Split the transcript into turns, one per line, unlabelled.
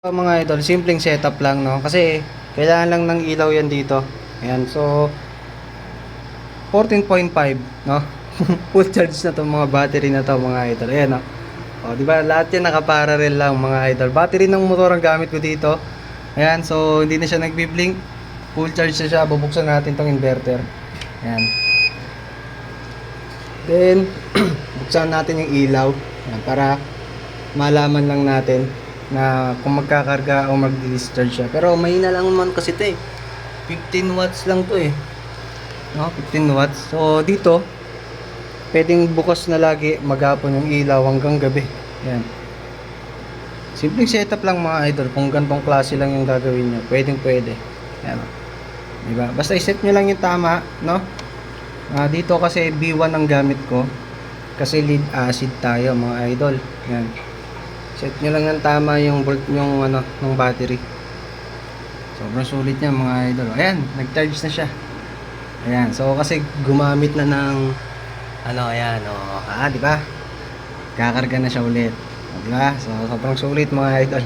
So, mga idol, simpleng setup lang, no? Kasi, kailangan lang ng ilaw yan dito. Ayan, so, 14.5, no? Full charge na to mga battery na to, mga idol. Ayan, no? O, di ba? Lahat yan nakaparallel lang, mga idol. Battery ng motor ang gamit ko dito. Ayan, so, hindi na siya nagbi-blink. Full charge na siya. Bubuksan natin tong inverter. Ayan. Then, buksan natin yung ilaw. Ayan, para malaman lang natin na kung magkakarga o mag-discharge siya. Pero mahina lang naman kasi ito eh. 15 watts lang to eh. No, 15 watts. So dito, pwedeng bukas na lagi maghapon yung ilaw hanggang gabi. Yan. Simpleng setup lang mga idol. Kung ganitong klase lang yung gagawin nyo, pwedeng pwede. Yan. Diba? Basta iset nyo lang yung tama, no? Ah, dito kasi B1 ang gamit ko. Kasi lead acid tayo mga idol. Yan. Set nyo lang ng tama yung volt yung ano, ng battery. Sobrang sulit niya mga idol. Ayan, nag-charge na siya. Ayan, so kasi gumamit na ng ano, ayan, oh, ah, di ba? Kakarga na siya ulit. Di ba? So, sobrang sulit mga idol.